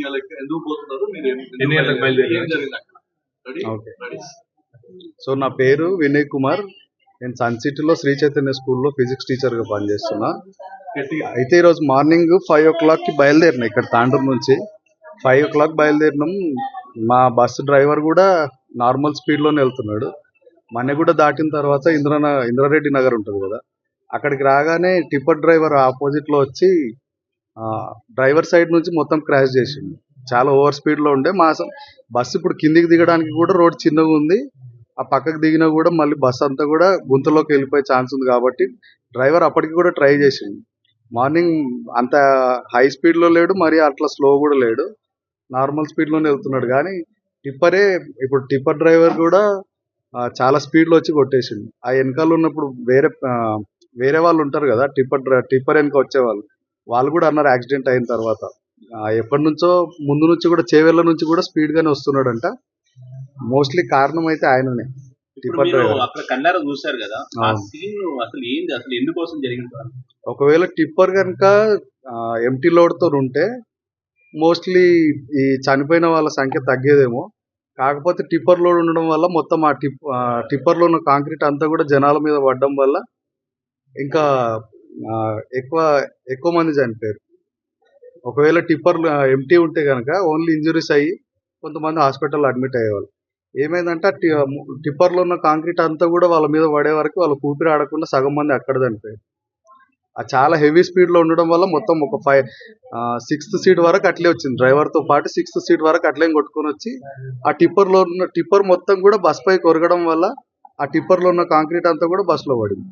ఇవాళ ఎందుకు పోతున్నారు మీరు ఎన్ని గంటలకు బయలుదేరారు? రెడీ. రెడీ సో నా పేరు వినయ్ కుమార్. నేను సన్ సిటీలో శ్రీ చైతన్య స్కూల్లో ఫిజిక్స్ టీచర్గా పనిచేస్తున్నా. అయితే ఈరోజు మార్నింగ్ ఫైవ్ ఓ క్లాక్కి బయలుదేరిన ఇక్కడ తాండూరు నుంచి? ఫైవ్ ఓ క్లాక్ బయలుదేరినాం. మా బస్సు డ్రైవర్ కూడా నార్మల్ స్పీడ్లోనే వెళ్తున్నాడు. మన్నెగూడ దాటిన తర్వాత ఇంద్రన ఇంద్రారెడ్డి నగర్ ఉంటుంది కదా? అక్కడికి రాగానే టిప్పర్ డ్రైవర్ ఆపోజిట్లో వచ్చి డ్రైవర్ సైడ్ నుంచి మొత్తం క్రాష్ చేసిండు చాలా ఓవర్ స్పీడ్లో ఉండే మా బస్సు ఇప్పుడు కిందికి దిగడానికి కూడా రోడ్ చిన్నగా ఉంది. ఆ పక్కకు దిగినా కూడా మళ్ళీ బస్సు అంతా కూడా గుంతలోకి వెళ్ళిపోయే ఛాన్స్ ఉంది కాబట్టి డ్రైవర్ అప్పటికి కూడా ట్రై చేసిండు మార్నింగ్ అంత హై స్పీడ్లో లేడు మరి అట్లా స్లో కూడా లేడు. నార్మల్ స్పీడ్లోనే వెళ్తున్నాడు కానీ టిప్పరే ఇప్పుడు టిప్పర్ డ్రైవర్ కూడా చాలా స్పీడ్లో వచ్చి కొట్టేసిండు. ఆ వెనకాల ఉన్నప్పుడు వేరే వేరే వాళ్ళు ఉంటారు కదా టిప్పర్ టిప్పర్ వెనక వచ్చేవాళ్ళు. వాళ్ళు కూడా అన్నారు యాక్సిడెంట్ అయిన తర్వాత. ఎప్పటి నుంచో ముందు నుంచి కూడా చేవెళ్ళ నుంచి కూడా స్పీడ్గానే వస్తున్నాడంట. మోస్ట్లీ కారణం అయితే ఆయననే. అక్కడ కదా ఆ అవును. సీన్ అసలు ఏంది? అసలు ఎందుకోసం జరిగింది? ఒకవేళ టిప్పర్ కనుక ఎంటీ లోడ్తో ఉంటే మోస్ట్లీ ఈ చనిపోయిన వాళ్ళ సంఖ్య తగ్గేదేమో. కాకపోతే టిప్పర్ లోడ్ ఉండడం వల్ల మొత్తం ఆ టిప్ టిప్పర్లో ఉన్న కాంక్రీట్ అంతా కూడా జనాల మీద పడడం వల్ల ఇంకా ఎక్కువ ఎక్కువ మంది చనిపోయారు. ఒకవేళ టిప్పర్లు ఎంటీ ఉంటే కనుక ఓన్లీ ఇంజురీస్ అయ్యి కొంతమంది హాస్పిటల్ అడ్మిట్ అయ్యేవాళ్ళు. ఏమైందంటే టిప్పర్లో ఉన్న కాంక్రీట్ అంతా కూడా వాళ్ళ మీద పడే వరకు వాళ్ళ కూపిరి ఆడకుండా సగం మంది అక్కడ చనిపోయారు. ఆ చాలా హెవీ స్పీడ్లో ఉండడం వల్ల మొత్తం ఒక ఫైవ్ సిక్స్త్ సీట్ వరకు అట్లే వచ్చింది. డ్రైవర్తో పాటు సిక్స్త్ సీట్ వరకు అట్లే కొట్టుకొని వచ్చి ఆ టిప్పర్లో ఉన్న టిప్పర్ మొత్తం కూడా బస్ పై కొరగడం వల్ల ఆ టిప్పర్లో ఉన్న కాంక్రీట్ అంతా కూడా బస్లో పడింది.